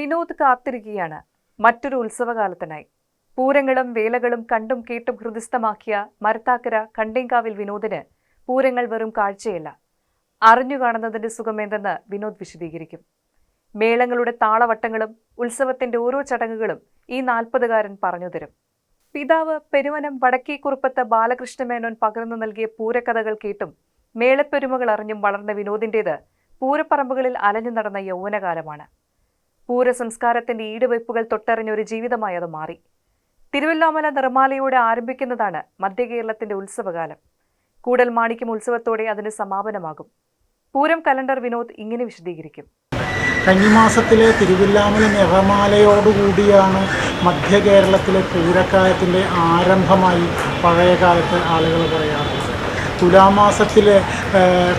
വിനോദ് കാത്തിരിക്കുകയാണ്. മറ്റൊരു ഉത്സവകാലത്തിനായി. പൂരങ്ങളും വേലകളും കണ്ടും കേട്ടും ഹൃദിസ്ഥമാക്കിയ മരത്താക്കര കണ്ടേങ്കാവിൽ വിനോദിന് പൂരങ്ങൾ വെറും കാഴ്ചയല്ല. അറിഞ്ഞു കാണുന്നതിന്റെ സുഖമേന്തെന്ന് വിനോദ് വിശദീകരിക്കും. മേളങ്ങളുടെ താളവട്ടങ്ങളും ഉത്സവത്തിന്റെ ഓരോ ചടങ്ങുകളും ഈ നാൽപ്പതുകാരൻ പറഞ്ഞുതരും. പിതാവ് പെരുവനം വടക്കേക്കുറുപ്പത്ത് ബാലകൃഷ്ണമേനോൻ പകർന്നു നൽകിയ പൂരക്കഥകൾ കേട്ടും മേളപ്പെരുമകൾ അറിഞ്ഞും വളർന്ന വിനോദിന്റേത് പൂരപ്പറമ്പുകളിൽ അലഞ്ഞു നടന്ന യൗവനകാലമാണ്. പൂരസംസ്കാരത്തിന്റെ ഈടുവയ്പ്പുകൾ തൊട്ടറിഞ്ഞ ഒരു ജീവിതമായി അത് മാറി. തിരുവല്ലാമല നിർമ്മാലയോടെ ആരംഭിക്കുന്നതാണ് മധ്യകേരളത്തിന്റെ ഉത്സവകാലം. കൂടൽ മാണിക്യം ഉത്സവത്തോടെ അതിന് സമാപനമാകും. പൂരം കലണ്ടർ വിനോദ് ഇങ്ങനെ വിശദീകരിക്കും. കന്നിമാസത്തിലെ തിരുവില്ലാമല നിറമാലയോടുകൂടിയാണ് മധ്യ കേരളത്തിലെ പൂരക്കാലത്തിന്റെ ആരംഭമായി പഴയ കാലത്ത് ആളുകൾ പറയാറുള്ളത്. തുലാമാസത്തിലെ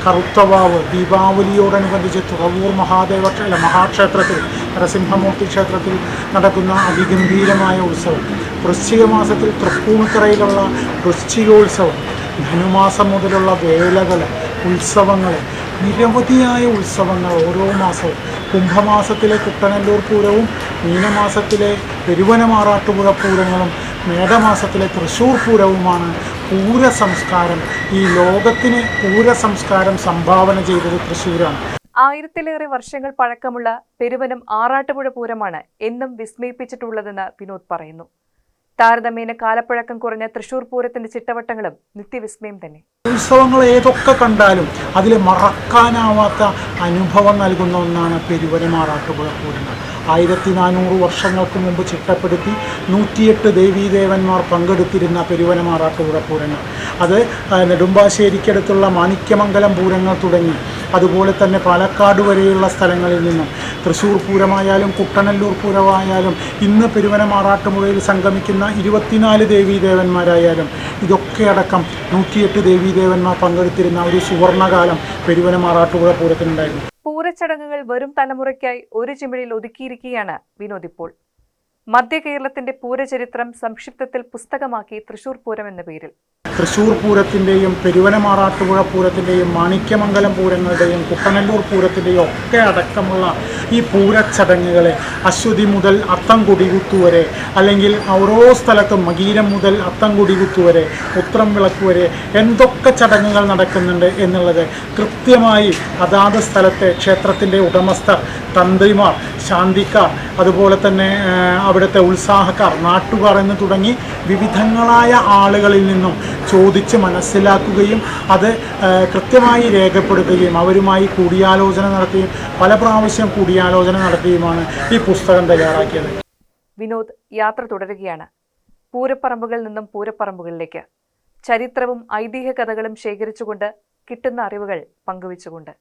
കറുത്തവാവ് ദീപാവലിയോടനുബന്ധിച്ച് തുറവൂർ മഹാദേവ മഹാക്ഷേത്രത്തിൽ നരസിംഹമൂർത്തി ക്ഷേത്രത്തിൽ നടക്കുന്ന അതിഗംഭീരമായ ഉത്സവം. വൃശ്ചിക മാസത്തിൽ തൃപ്പൂണിത്തറയിലുള്ള വൃശ്ചികോത്സവം ധനുമാസം മുതലുള്ള വേലകൾ ഉത്സവങ്ങൾ നിരവധിയായ ഉത്സവങ്ങൾ ഓരോ മാസവും. കുംഭമാസത്തിലെ കുട്ടനല്ലൂർ പൂരവും മീനമാസത്തിലെ പെരുവനമാറാട്ടുപുഴ പൂരങ്ങളും മേടമാസത്തിലെ തൃശ്ശൂർ പൂരവുമാണ് പൂര സംസ്കാരം ഈ ലോകത്തിന് പൂര സംസ്കാരം സംഭാവന ചെയ്തത് തൃശ്ശൂരാണ് ആയിരത്തിലേറെ വർഷങ്ങൾ പഴക്കമുള്ള പെരുവനം ആറാട്ടുപുഴ പൂരമാണ് എന്നും വിസ്മയിപ്പിച്ചിട്ടുള്ളതെന്ന് വിനോദ് പറയുന്നു. താരതമ്യേന കാലപ്പഴക്കം കുറഞ്ഞ തൃശൂർ പൂരത്തിന്റെ ചിട്ടവട്ടങ്ങളും നിത്യവിസ്മയം തന്നെ. ഉത്സവങ്ങൾ ഏതൊക്കെ കണ്ടാലും അതിൽ മറക്കാനാവാത്ത അനുഭവം നൽകുന്ന ഒന്നാണ് പെരുവനം ആറാട്ടുപുഴ പൂരങ്ങൾ. ആയിരത്തി നാനൂറ് വർഷങ്ങൾക്ക് മുമ്പ് ചിട്ടപ്പെടുത്തി നൂറ്റിയെട്ട് ദേവീദേവന്മാർ പങ്കെടുത്തിരുന്ന പെരുവനമാറാട്ടുപുഴ പൂരങ്ങൾ. അത് നെടുമ്പാശ്ശേരിക്കടുത്തുള്ള മാണിക്യമംഗലം പൂരങ്ങൾ തുടങ്ങി. അതുപോലെ തന്നെ പാലക്കാട് വരെയുള്ള സ്ഥലങ്ങളിൽ നിന്നും തൃശ്ശൂർ പൂരമായാലും കുട്ടനല്ലൂർ പൂരമായാലും ഇന്ന് പെരുവനമാറാട്ടുപുഴയിൽ സംഗമിക്കുന്ന ഇരുപത്തിനാല് ദേവീദേവന്മാരായാലും ഇതൊക്കെ അടക്കം നൂറ്റിയെട്ട് ദേവീദേവന്മാർ പങ്കെടുത്തിരുന്ന ഒരു സുവർണകാലം പെരുവനമാറാട്ടുപുഴ പൂരത്തിനുണ്ടായിരുന്നു. പൂരച്ചടങ്ങുകൾ വരും തലമുറയ്ക്കായി ഒരു ചിമിഴിൽ ഒതുക്കിയിരിക്കുകയാണ് വിനോദ് ഇപ്പോൾ. മധ്യ കേരളത്തിന്റെ പൂരചരിത്രം സംക്ഷിപ്തത്തിൽ പുസ്തകമാക്കി തൃശൂർ പൂരം എന്ന പേരിൽ. തൃശ്ശൂർ പൂരത്തിന്റെയും പെരുവനമാറാട്ടുപുഴ പൂരത്തിന്റെയും മാണിക്യമംഗലം പൂരങ്ങളുടെയും കുട്ടനല്ലൂർ പൂരത്തിന്റെയും ഒക്കെ അടക്കമുള്ള ഈ പൂരച്ചടങ്ങുകളെ അശ്വതി മുതൽ അത്തം അത്തംകുടികുത്തു വരെ അല്ലെങ്കിൽ ഓരോ സ്ഥലത്തും മകീരം മുതൽ അത്തംകുടികുത്തു വരെ ഉത്രം വിളക്ക് വരെ എന്തൊക്കെ ചടങ്ങുകൾ നടക്കുന്നുണ്ട് എന്നുള്ളത് കൃത്യമായി അതാത് സ്ഥലത്തെ ക്ഷേത്രത്തിന്റെ ഉടമസ്ഥർ തന്ത്രിമാർ ശാന്തിക്കാർ അതുപോലെ തന്നെ അവിടുത്തെ ഉത്സാഹക്കാർ നാട്ടുകാർ എന്ന് തുടങ്ങി വിവിധങ്ങളായ ആളുകളിൽ നിന്നും ചോദിച്ച് മനസ്സിലാക്കുകയും അത് കൃത്യമായി രേഖപ്പെടുത്തുകയും അവരുമായി കൂടിയാലോചന നടത്തുകയും പല പ്രാവശ്യം കൂടിയാലോചന നടത്തുകയുമാണ് ഈ പുസ്തകം തയ്യാറാക്കിയത്. വിനോദ് യാത്ര തുടരുകയാണ്. പൂരപ്പറമ്പുകളിൽ നിന്നും പൂരപ്പറമ്പുകളിലേക്ക്. ചരിത്രവും ഐതിഹ്യ കഥകളും ശേഖരിച്ചുകൊണ്ട് കിട്ടുന്ന അറിവുകൾ പങ്കുവച്ചുകൊണ്ട്.